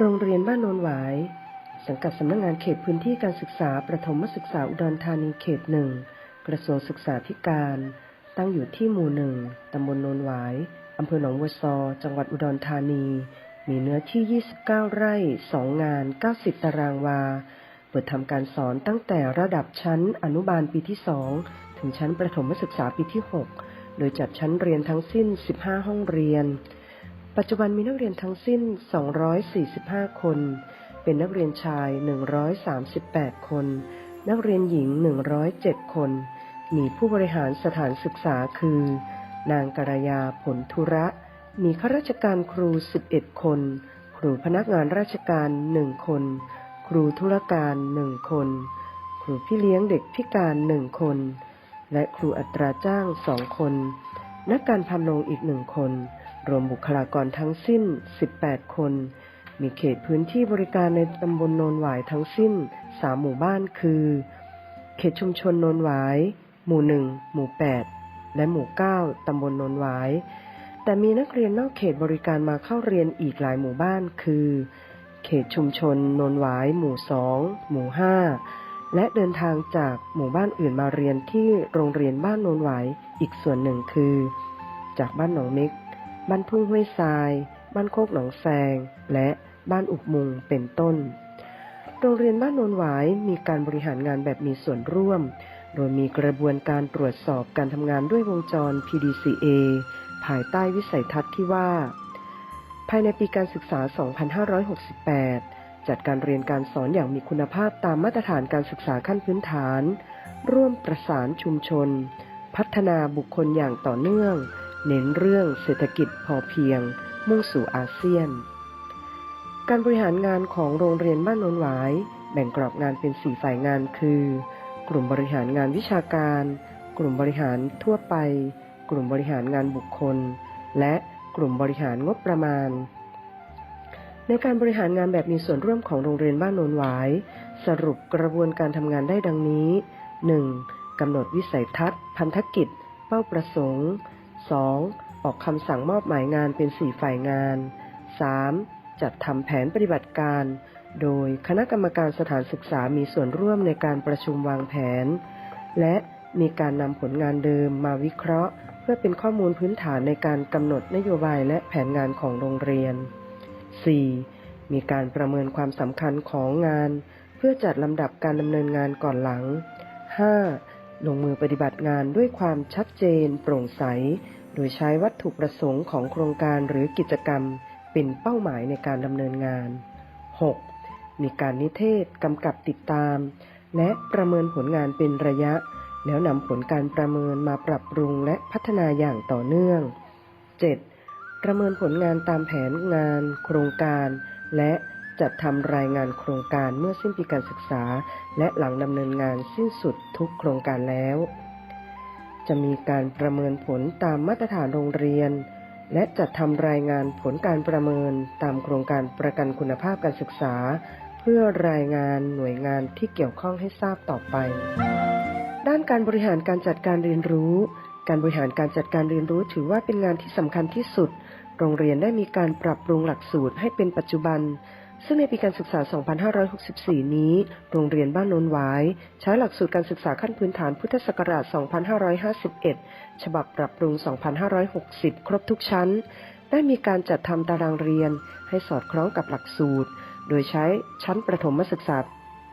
โรงเรียนบ้านโนนหวาย สังกัดสำนักงานเขตพื้นที่การศึกษาประถมศึกษาอุดรธานีเขตหนึ่งกระทรวงศึกษาธิการ ตั้งอยู่ที่หมู่หนึ่งตำบลโนนหวายอำเภอหนองบัวซอ จังหวัดอุดรธานี มีเนื้อที่ 29 ไร่ 2 งาน 90 ตารางวา เปิดทำการสอนตั้งแต่ระดับชั้นอนุบาลปีที่ 2 ถึงชั้นประถมศึกษาปีที่ 6 โดยจัดชั้นเรียนทั้งสิ้น 15 ห้องเรียน ปัจจุบันมีนักเรียนทั้งสิ้น 245 คน เป็นนักเรียนชาย 138 คน นักเรียนหญิง 107 คน มีผู้บริหารสถานศึกษาคือ นางกรยาผลธุระ มีข้าราชการครู 11 คน ครูพนักงานราชการ 1 คน ครูธุรการ 1 คน ครูพี่เลี้ยงเด็กพิการ 1 คน และครูอัตราจ้าง 2 คน นักการพันโรงอีก1คน รวมบุคลากรทั้งสิ้น 18 คน มีเขตพื้นที่บริการในตำบลโนนหวายทั้งสิ้น 3 หมู่บ้านคือ เขตชุมชนโนนหวาย หมู่ 1 หมู่ 8 และหมู่ 9 ตำบลโนนหวาย แต่มีนักเรียนนอกเขตบริการมาเข้าเรียนอีกหลายหมู่บ้านคือ เขตชุมชนโนนหวาย หมู่ 2 หมู่ 5และเดินทางจากหมู่บ้านอื่นมาเรียนที่โรงเรียนบ้านโนนหวายอีกส่วนหนึ่งคือ จากบ้านหนองเม็ก บ้านทุ่งห้วยทราย บ้านโคกหนองแซง และบ้านอุกมุงเป็นต้น โรงเรียนบ้านโนนหวายมีการบริหารงานแบบมีส่วนร่วม โดยมีกระบวนการตรวจสอบการทำงานด้วยวงจร PDCA ภายใต้วิสัยทัศน์ที่ว่า ภายในปีการศึกษา 2568 จัดการเรียนการสอนอย่างมีคุณภาพตามมาตรฐานการศึกษาขั้นพื้นฐาน ร่วมประสานชุมชน พัฒนาบุคคลอย่างต่อเนื่อง เน้นเรื่องเศรษฐกิจพอเพียง มุ่งสู่อาเซียน การบริหารงานของโรงเรียนบ้านโนนหวาย แบ่งกรอบงานเป็น4ฝ่ายงานคือ กลุ่มบริหารงานวิชาการ กลุ่มบริหารทั่วไป กลุ่มบริหารงานบุคคล และกลุ่มบริหารงบประมาณ ในการบริหารงานแบบมีส่วนร่วมของโรงเรียนบ้านโนนหวาย สรุปกระบวนการทำงานได้ดังนี้ 1. กำหนดวิสัยทัศน์ พันธกิจ เป้าประสงค์ 2. ออกคำสั่งมอบหมายงานเป็น 4 ฝ่ายงาน 3. จัดทำแผนปฏิบัติการ โดยคณะกรรมการสถานศึกษามีส่วนร่วมในการประชุมวางแผน และมีการนำผลงานเดิมมาวิเคราะห์ เพื่อเป็นข้อมูลพื้นฐานในการกำหนดนโยบายและแผนงานของโรงเรียน 4. มีการประเมินความสำคัญของงาน เพื่อจัดลำดับการดำเนินงานก่อนหลัง 5. ลงมือปฏิบัติงานด้วยความชัดเจน โปร่งใส โดยใช้วัตถุประสงค์ของโครงการหรือกิจกรรม เป็นเป้าหมายในการดำเนินงาน 6. มีการนิเทศกำกับติดตาม และประเมินผลงานเป็นระยะ แล้วนำผลการประเมินมาปรับปรุงและพัฒนาอย่างต่อเนื่อง 7. ประเมินผลงานตามแผนงาน โครงการ และ จัดทำรายงานโครงการเมื่อสิ้นปีการศึกษา และหลังดำเนินงานสิ้นสุดทุกโครงการแล้ว จะมีการประเมินผลตามมาตรฐานโรงเรียน และจัดทำรายงานผลการประเมินตามโครงการประกันคุณภาพการศึกษา เพื่อรายงานหน่วยงานที่เกี่ยวข้องให้ทราบต่อไป ด้านการบริหารการจัดการเรียนรู้ การบริหารการจัดการเรียนรู้ถือว่าเป็นงานที่สำคัญที่สุด โรงเรียนได้มีการปรับปรุงหลักสูตรให้เป็นปัจจุบัน ซึ่งในปีการศึกษา 2564 นี้ โรงเรียนบ้านโนนหวาย ใช้หลักสูตรการศึกษาขั้นพื้นฐานพุทธศักราช 2551 ฉบับปรับปรุง 2560 ครบทุกชั้น ได้มีการจัดทำตารางเรียนให้สอดคล้องกับหลักสูตร โดยใช้ชั้นประถมศึกษา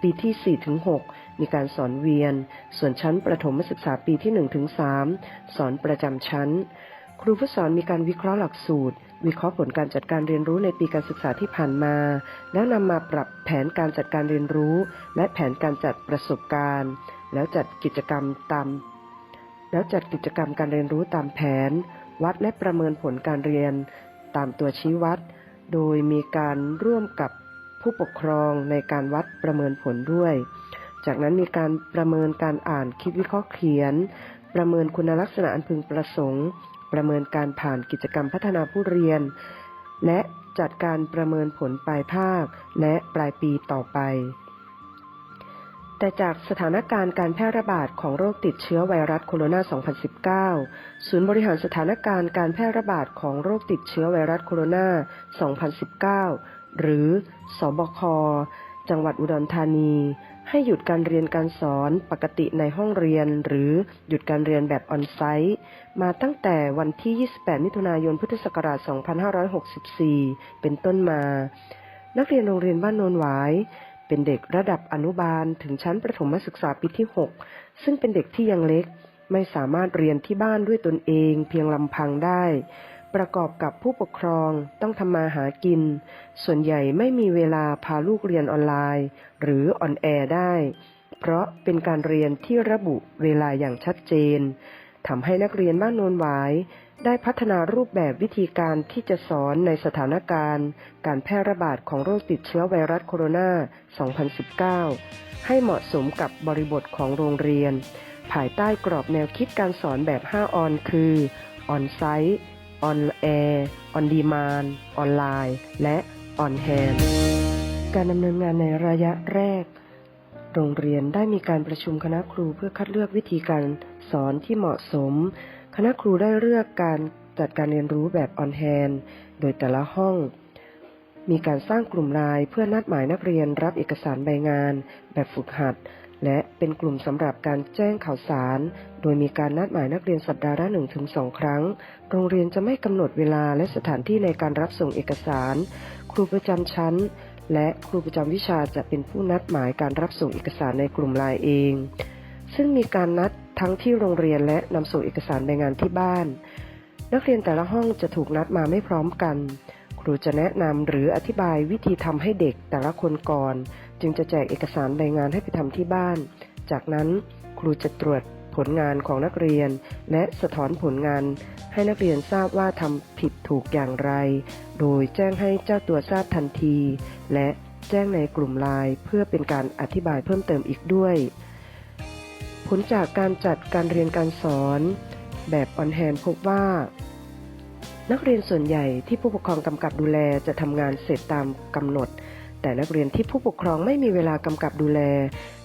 ปีที่4-6มีการสอนเวียน ส่วนชั้นประถมศึกษาปีที่1-3สอนประจำชั้น ครูผู้สอนมีการวิเคราะห์หลักสูตร วิเคราะห์ผลการจัดการเรียนรู้ในปีการศึกษาที่ผ่านมา แล้วนำมาปรับแผนการจัดการเรียนรู้ และแผนการจัดประสบการณ์ แล้วจัดกิจกรรมตาม แล้วจัดกิจกรรมการเรียนรู้ตามแผน วัดและประเมินผลการเรียน ตามตัวชี้วัด โดยมีการร่วมกับผู้ปกครองในการวัดประเมินผลด้วย จากนั้นมีการประเมินการอ่านคิดวิเคราะห์เขียนประเมินคุณลักษณะอันพึงประสงค์ ประเมินการผ่านกิจกรรมพัฒนาผู้เรียน และจัดการประเมินผลปลายภาคและปลายปีต่อไป แต่จากสถานการณ์การแพร่ระบาดของโรคติดเชื้อไวรัสโคโรนา 2019 ศูนย์บริหารสถานการณ์การแพร่ระบาดของโรคติดเชื้อไวรัสโคโรนา 2019 หรือ สบค จังหวัดอุดรธานี ให้หยุดการเรียนการสอนปกติในห้องเรียน หรือหยุดการเรียนแบบออนไซต์มาตั้งแต่วันที่ 28 มิถุนายน พุทธศักราช 2564 เป็นต้นมา นักเรียนโรงเรียนบ้านโนนหวายเป็นเด็กระดับอนุบาลถึงชั้นประถมศึกษาปีที่ 6 ซึ่งเป็นเด็กที่ยังเล็ก ไม่สามารถเรียนที่บ้านด้วยตนเอง เพียงลำพังได้ ประกอบกับผู้ปกครองต้องทำมาหากิน ส่วนใหญ่ไม่มีเวลาพาลูกเรียนออนไลน์ หรือออนแอร์ได้ เพราะเป็นการเรียนที่ระบุเวลาอย่างชัดเจนทำให้นักเรียนบ้านโนนหวาย ได้พัฒนารูปแบบวิธีการที่จะสอนในสถานการณ์ การแพร่ระบาดของโรคติดเชื้อไวรัสโคโรนา 2019 ให้เหมาะสมกับบริบทของโรงเรียน ภายใต้กรอบแนวคิดการสอนแบบ 5 ออน คือ ออนไซต์ ออนแอร์ออนดีมานออนไลน์ และออนแฮนการดำเนินงานในระยะแรก โรงเรียนได้มีการประชุมคณะครูเพื่อคัดเลือกวิธีการสอนที่เหมาะสม คณะครูได้เลือกการจัดการเรียนรู้แบบออนแฮนโดยแต่ละห้อง มีการสร้างกลุ่มไลน์เพื่อนัดหมายนักเรียนรับเอกสารใบงาน แบบฝึกหัด และเป็นกลุ่มสำหรับการแจ้งข่าวสาร โดยมีการนัดหมายนักเรียนสัปดาห์ละหนึ่งถึงสองครั้ง โรงเรียนจะไม่กำหนดเวลาและสถานที่ในการรับส่งเอกสาร ครูประจำชั้น และครูประจำวิชาจะเป็นผู้นัดหมายการรับส่งเอกสารในกลุ่มไลน์เอง ซึ่งมีการนัดทั้งที่โรงเรียนและนำส่งเอกสารใบงานที่บ้าน นักเรียนแต่ละห้องจะถูกนัดมาไม่พร้อมกัน ครูจะแนะนำหรืออธิบายวิธีทำให้เด็กแต่ละคนก่อน จึงจะแจกเอกสารใบงานให้ไปทำที่บ้าน จากนั้นครูจะตรวจผลงานของนักเรียน และสะท้อนผลงาน ให้นักเรียนทราบว่าทำผิดถูกอย่างไร โดยแจ้งให้เจ้าตัวทราบทันที และแจ้งในกลุ่มไลน์เพื่อเป็นการอธิบายเพิ่มเติมอีกด้วย ผลจากการจัดการเรียนการสอนแบบออนแฮนพบว่า นักเรียนส่วนใหญ่ที่ผู้ปกครองกำกับดูแลจะทำงานเสร็จตามกำหนด แต่นักเรียนที่ผู้ปกครองไม่มีเวลากำกับดูแล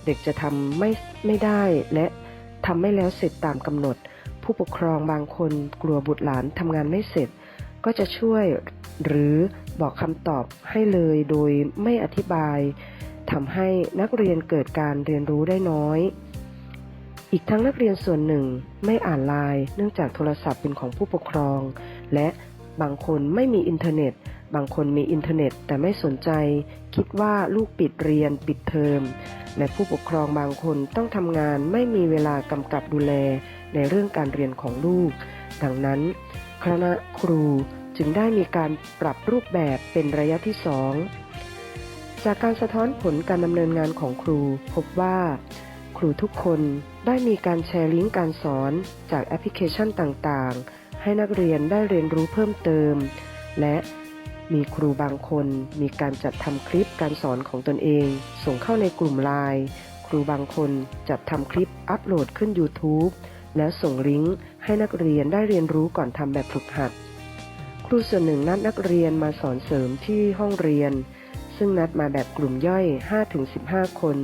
เด็กจะทำไม่ไม่ได้และทำไม่แล้วเสร็จตามกำหนด ผู้ปกครองบางคนกลัวบุตรหลานทำงานไม่เสร็จ ก็จะช่วยหรือบอกคำตอบให้เลยโดยไม่อธิบายทำให้นักเรียนเกิดการเรียนรู้ได้น้อย อีกทั้งนักเรียนส่วนหนึ่งไม่อ่านไลน์เนื่องจากโทรศัพท์เป็นของผู้ปกครอง และบางคนไม่มีอินเทอร์เน็ต บางคนมีอินเทอร์เน็ตแต่ไม่สนใจ คิดว่าลูกปิดเรียนปิดเทอม และผู้ปกครองบางคนต้องทำงานไม่มีเวลากำกับดูแลในเรื่องการเรียนของลูก ดังนั้น คณะครูจึงได้มีการปรับรูปแบบเป็นระยะที่สองจากการสะท้อนผลการดำเนินงานของครู พบว่า ครูทุกคนได้มีการแชร์ลิงก์การสอนจากแอปพลิเคชันต่างๆ ให้นักเรียนได้เรียนรู้เพิ่มเติม และ มีครูบางคนมีการจัดทำคลิปการสอนของตนเอง ส่งเข้าในกลุ่มไลน์ครูบางคนจัดทำคลิปอัปโหลดขึ้น YouTube แล้วส่งลิงก์ให้นักเรียนได้เรียนรู้ก่อนทำแบบฝึกหัด ครูส่วนหนึ่งนัดนักเรียนมาสอนเสริมที่ห้องเรียน ซึ่งนัดมาแบบกลุ่มย่อย 5-15 คน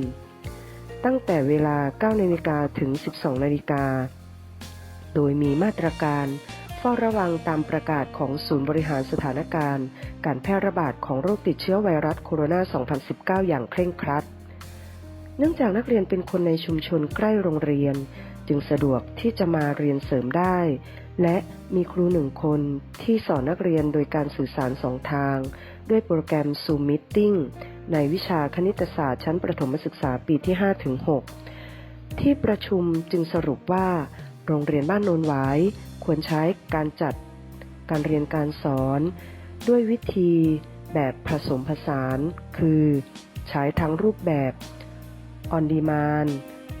ตั้งแต่เวลา9นาฬิกาถึง 12นาฬิกาโดยมีมาตรการ ฝ้าระวังตามประกาศของศูนย์บริหารสถานการณ์ การแพร่ระบาดของโรคติดเชื้อไวรัสโคโรนา 2019 อย่างเคร่งครัด เนื่องจากนักเรียนเป็นคนในชุมชนใกล้โรงเรียน จึงสะดวกที่จะมาเรียนเสริมได้ และมีครูหนึ่งคนที่สอนนักเรียนโดยการสื่อสารสองทาง ด้วยโปรแกรม Zoom Meeting ในวิชาคณิตศาสตร์ชั้นประถมศึกษาปีที่ 5-6 ที่ประชุมจึงสรุปว่า โรงเรียนบ้านโนนหวาย ควรใช้การจัดการเรียนการสอน ด้วยวิธีแบบผสมผสาน คือใช้ทั้งรูปแบบ On Demand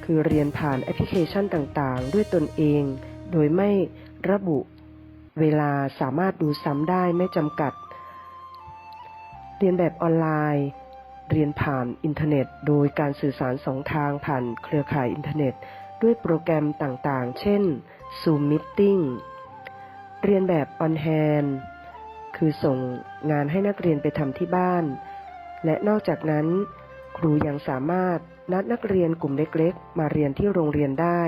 คือเรียนผ่านแอปพลิเคชันต่างๆ ด้วยตนเอง โดยไม่ระบุเวลาสามารถดูซ้ำได้ไม่จำกัด เรียนแบบออนไลน์ เรียนผ่านอินเทอร์เน็ต โดยการสื่อสารสองทางผ่านเครือข่ายอินเทอร์เน็ต ด้วยโปรแกรมต่างๆ เช่น Zoom Meeting เรียนแบบ On Hand คือส่งงานให้นักเรียนไปทำที่บ้าน และนอกจากนั้น ครูยังสามารถนัดนักเรียนกลุ่มเล็กๆ มาเรียนที่โรงเรียนได้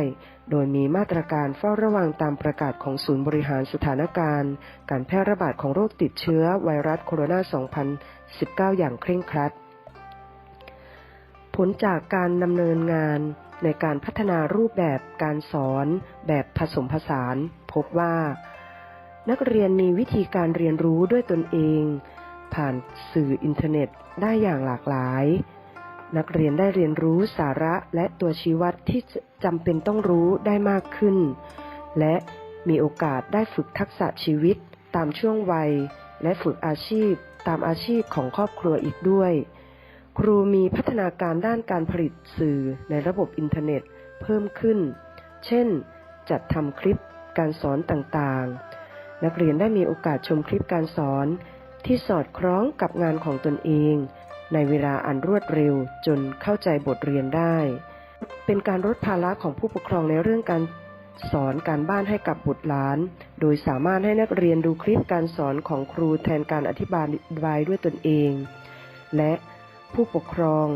โดยมีมาตรการเฝ้าระวังตามประกาศของศูนย์บริหารสถานการณ์ การแพร่ระบาดของโรคติดเชื้อไวรัสโคโรนา 2019 อย่างเคร่งครัด ผลจากการดำเนินงาน ในการพัฒนารูปแบบการสอนแบบผสมผสาน พบว่า นักเรียนมีวิธีการเรียนรู้ด้วยตนเอง ผ่านสื่ออินเทอร์เน็ตได้อย่างหลากหลาย นักเรียนได้เรียนรู้สาระและตัวชี้วัดที่จำเป็นต้องรู้ได้มากขึ้น และมีโอกาสได้ฝึกทักษะชีวิตตามช่วงวัย และฝึกอาชีพตามอาชีพของครอบครัวอีกด้วย ครูมีพัฒนาการด้านการผลิตสื่อในระบบอินเทอร์เน็ตเพิ่มขึ้น เช่น จัดทำคลิปการสอนต่างๆ นักเรียนได้มีโอกาสชมคลิปการสอนที่สอดคล้องกับงานของตนเอง ในเวลาอันรวดเร็วจนเข้าใจบทเรียนได้ เป็นการลดภาระของผู้ปกครองในเรื่องการสอนการบ้านให้กับบุตรหลาน โดยสามารถให้นักเรียนดูคลิปการสอนของครูแทนการอธิบายด้วยตนเอง และ ผู้ปกครอง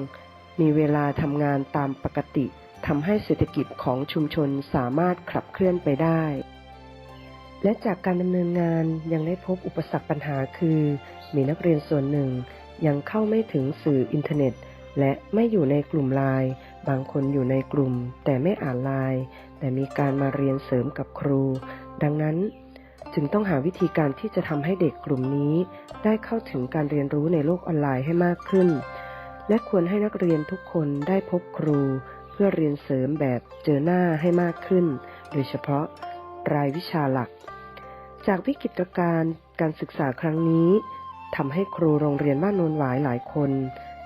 มีเวลาทำงานตามปกติทำให้เศรษฐกิจของชุมชนสามารถขับเคลื่อนไปได้ และจากการดำเนินงานยังได้พบอุปสรรคปัญหาคือ มีนักเรียนส่วนหนึ่ง ยังเข้าไม่ถึงสื่ออินเทอร์เน็ต และไม่อยู่ในกลุ่มไลน์บางคนอยู่ในกลุ่ม แต่ไม่อ่านไลน์แต่มีการมาเรียนเสริมกับครู ดังนั้นจึงต้องหาวิธีการที่จะทำให้เด็กกลุ่มนี้ ได้เข้าถึงการเรียนรู้ในโลกออนไลน์ให้มากขึ้น และควรให้นักเรียนทุกคนได้พบครู เพื่อเรียนเสริมแบบเจอหน้าให้มากขึ้น โดยเฉพาะรายวิชาหลัก จากวิกฤตการณ์การศึกษาครั้งนี้ทำให้ครูโรงเรียนบ้านโนนหวายหลายคน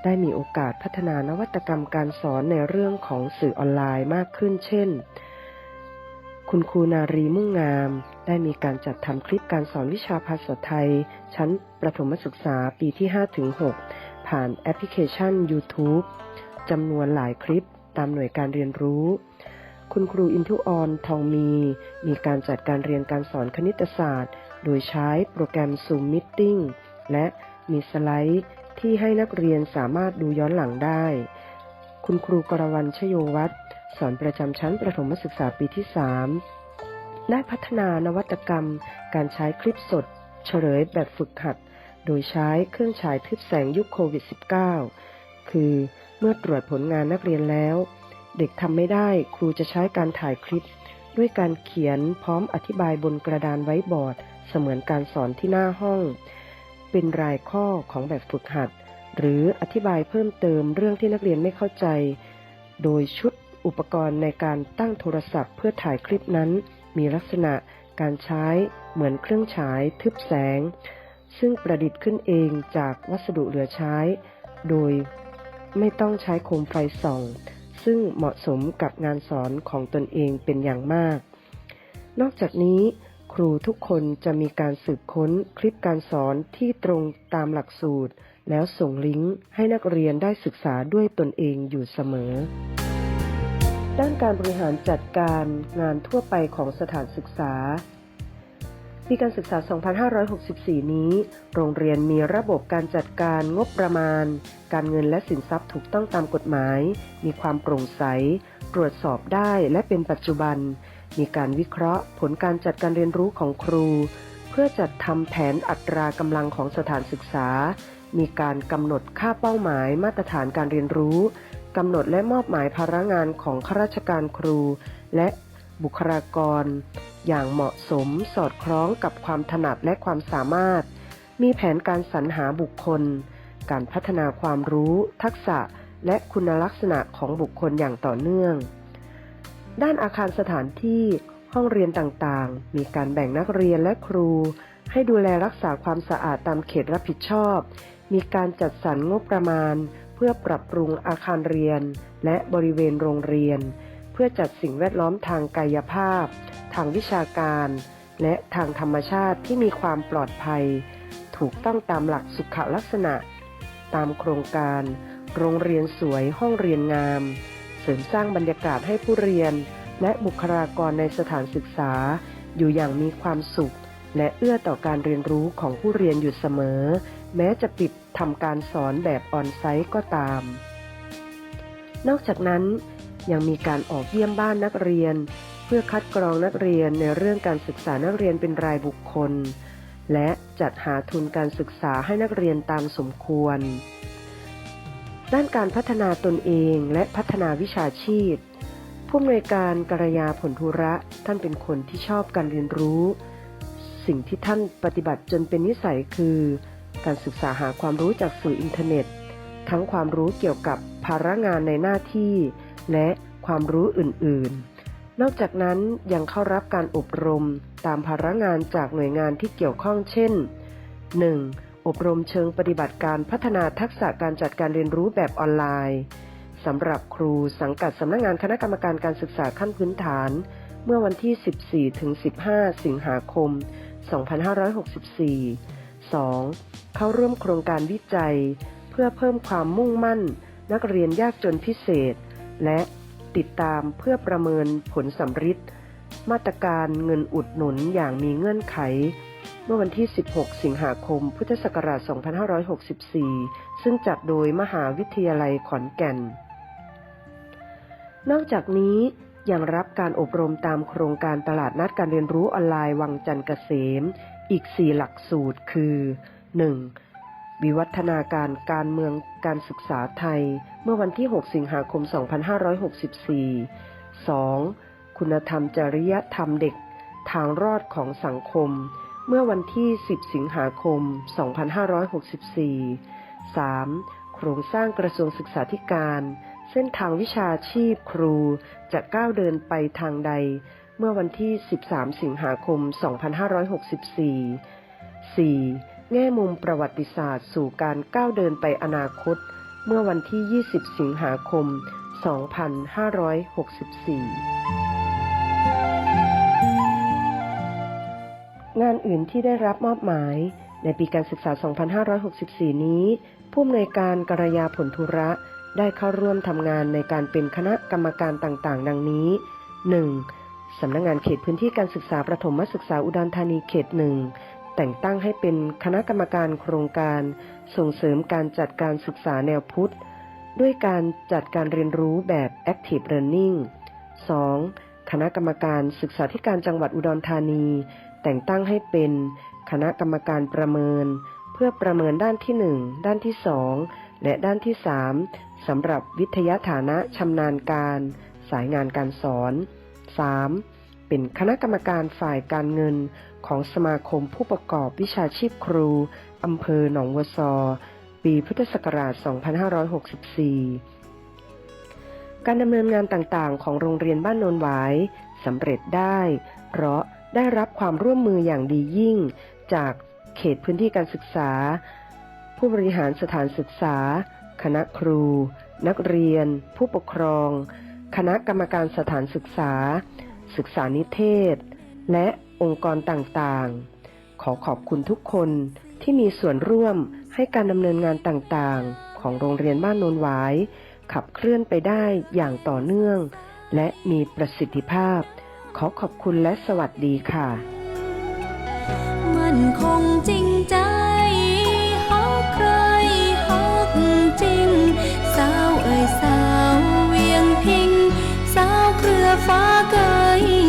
ได้มีโอกาสพัฒนานวัตกรรมการสอนในเรื่องของสื่อออนไลน์มากขึ้น เช่น คุณครูนารีมุ่งงาม ได้มีการจัดทำคลิปการสอนวิชาภาษาไทย ชั้นประถมศึกษาปีที่5-6 ผ่านแอปพลิเคชัน YouTube จำนวนหลายคลิปตามหน่วยการเรียนรู้ คุณครูอินทุออนทองมี มีการจัดการเรียนการสอนคณิตศาสตร์ โดยใช้โปรแกรม Zoom Meeting และมีสไลด์ ที่ให้นักเรียนสามารถดูย้อนหลังได้ คุณครูกรวรรณชโยวัตรสอนประจำชั้นประถมศึกษาปีที่ 3 ได้พัฒนานวัตกรรม การใช้คลิปสด เฉลยแบบฝึกหัด โดยใช้เครื่องฉายทึบแสงยุคโควิด -19 คือเมื่อตรวจผลงานนักเรียนแล้ว เด็กทำไม่ได้ครูจะใช้การถ่ายคลิป ด้วยการเขียนพร้อมอธิบายบนกระดานไว้บอร์ด เสมือนการสอนที่หน้าห้อง เป็นรายข้อของแบบฝึกหัด หรืออธิบายเพิ่มเติมเรื่องที่นักเรียนไม่เข้าใจ โดยชุดอุปกรณ์ในการตั้งโทรศัพท์เพื่อถ่ายคลิปนั้น มีลักษณะการใช้เหมือนเครื่องฉายทึบแสง ซึ่งประดิษฐ์ขึ้นเองจากวัสดุเหลือใช้ โดยไม่ต้องใช้โคมไฟส่อง ซึ่งเหมาะสมกับงานสอนของตนเองเป็นอย่างมาก นอกจากนี้ ครูทุกคนจะมีการสืบค้นคลิปการสอนที่ตรงตามหลักสูตร แล้วส่งลิงก์ให้นักเรียนได้ศึกษาด้วยตนเองอยู่เสมอ ด้านการบริหารจัดการงานทั่วไปของสถานศึกษา ปีการศึกษา 2564 นี้ โรงเรียนมีระบบการจัดการงบประมาณ การเงินและสินทรัพย์ถูกต้องตามกฎหมาย มีความโปร่งใส ตรวจสอบได้และเป็นปัจจุบัน มีการวิเคราะห์ ผลการจัดการเรียนรู้ของครู เพื่อจัดทำแผนอัตรากำลังของสถานศึกษา มีการกำหนดค่าเป้าหมายมาตรฐานการเรียนรู้กำหนดและมอบหมายภาระงานของข้าราชการครู และ บุคลากร อย่างเหมาะสมสอดคล้องกับความถนัดและความสามารถ มีแผนการสรรหาบุคคล การพัฒนาความรู้ ทักษะ และคุณลักษณะของบุคคลอย่างต่อเนื่อง ด้านอาคารสถานที่ห้องเรียนต่างๆ มีการแบ่งนักเรียนและครู ให้ดูแลรักษาความสะอาดตามเขตรับผิดชอบ มีการจัดสรรงบประมาณ เพื่อปรับปรุงอาคารเรียน และบริเวณโรงเรียน เพื่อจัดสิ่งแวดล้อมทางกายภาพ ทางวิชาการ และทางธรรมชาติที่มีความปลอดภัย ถูกต้องตามหลักสุขลักษณะ ตามโครงการ โรงเรียนสวยห้องเรียนงาม เสริมสร้างบรรยากาศให้ผู้เรียน และบุคลากรในสถานศึกษา อยู่อย่างมีความสุข และเอื้อต่อการเรียนรู้ของผู้เรียนอยู่เสมอ แม้จะปิดทำการสอนแบบออนไซต์ก็ตาม นอกจากนั้น ยังมีการออกเยี่ยมบ้านนักเรียน เพื่อคัดกรองนักเรียนในเรื่องการศึกษานักเรียนเป็นรายบุคคล และจัดหาทุนการศึกษาให้นักเรียนตามสมควร ด้านการพัฒนาตนเองและพัฒนาวิชาชีพ ผู้อำนวยการกรยาผลธุระท่านเป็นคนที่ชอบการเรียนรู้ สิ่งที่ท่านปฏิบัติจนเป็นนิสัยคือ การศึกษาหาความรู้จากสื่ออินเทอร์เน็ต ทั้งความรู้เกี่ยวกับภาระงานในหน้าที่ และความรู้อื่นๆ นอกจากนั้นยังเข้ารับการอบรมตามภาระงานจากหน่วยงานที่เกี่ยวข้องเช่น 1. อบรมเชิงปฏิบัติการพัฒนาทักษะการจัดการเรียนรู้แบบออนไลน์สำหรับครูสังกัดสำนักงานคณะกรรมการการศึกษาขั้นพื้นฐาน เมื่อวันที่ 14 ถึง 15 สิงหาคม 2564 2. เข้าร่วมโครงการวิจัย เพื่อเพิ่มความมุ่งมั่น นักเรียนยากจนพิเศษ และติดตามเพื่อประเมินผลสำฤทธิ์มาตรการเงินอุดหนุนอย่างมีเงื่อนไข เมื่อวันที่ 16 สิงหาคม พุทธศักราช 2564 ซึ่งจัดโดยมหาวิทยาลัยขอนแก่น นอกจากนี้ยังรับการอบรมตามโครงการตลาดนัดการเรียนรู้ออนไลน์วังจันทร์เกษม อีก 4 หลักสูตรคือ 1. วิวัฒนาการการเมืองการศึกษาไทย เมื่อวันที่ 6 สิงหาคม 2564 2. คุณธรรมจริยธรรมเด็ก ทางรอดของสังคม เมื่อวันที่ 10 สิงหาคม 2564 3. โครงสร้างกระทรวงศึกษาธิการ เส้นทางวิชาชีพครูจะก้าวเดินไปทางใด เมื่อวันที่ 13 สิงหาคม 2564 4. แง่มุมประวัติศาสตร์สู่การก้าวเดินไปอนาคต เมื่อวันที่ 20 สิงหาคม 2564 งานอื่นที่ได้รับมอบหมาย ในปีการศึกษา 2564 นี้ ผู้อำนวยการกระยาผลธุระได้เข้าร่วมทำงานในการเป็นคณะกรรมการต่างๆ ดังนี้ 1. สำนักงานเขตพื้นที่การศึกษาประถมศึกษาอุดรธานีเขตหนึ่ง แต่งตั้งให้เป็นคณะกรรมการโครงการส่งเสริมการจัดการศึกษาแนวพุทธ ด้วยการจัดการเรียนรู้แบบ Active Learning 2. คณะกรรมการศึกษาธิการจังหวัดอุดรธานี แต่งตั้งให้เป็นคณะกรรมการประเมิน เพื่อประเมินด้านที่ 1 ด้านที่ 2 และด้านที่ 3สำหรับวิทยาฐานะชำนาญการ สายงานการสอน 3. เป็นคณะกรรมการฝ่ายการเงินของสมาคมผู้ประกอบวิชาชีพครู อำเภอหนองวัวซอ ปีพุทธศักราช 2564 การดำเนินงานต่างๆ ของโรงเรียนบ้านโนนหวายสำเร็จได้ เพราะได้รับความร่วมมืออย่างดียิ่ง จากเขตพื้นที่การศึกษา ผู้บริหารสถานศึกษา คณะครู นักเรียน ผู้ปกครอง คณะกรรมการสถานศึกษา ศึกษานิเทศ และองค์กรต่างๆ ขอขอบคุณทุกคนที่มีส่วนร่วมให้การดำเนินงานต่างๆ ของโรงเรียนบ้านโนนหวาย ขับเคลื่อนไปได้อย่างต่อเนื่อง และมีประสิทธิภาพ ขอขอบคุณและสวัสดีค่ะ มันคงจริง 发哥一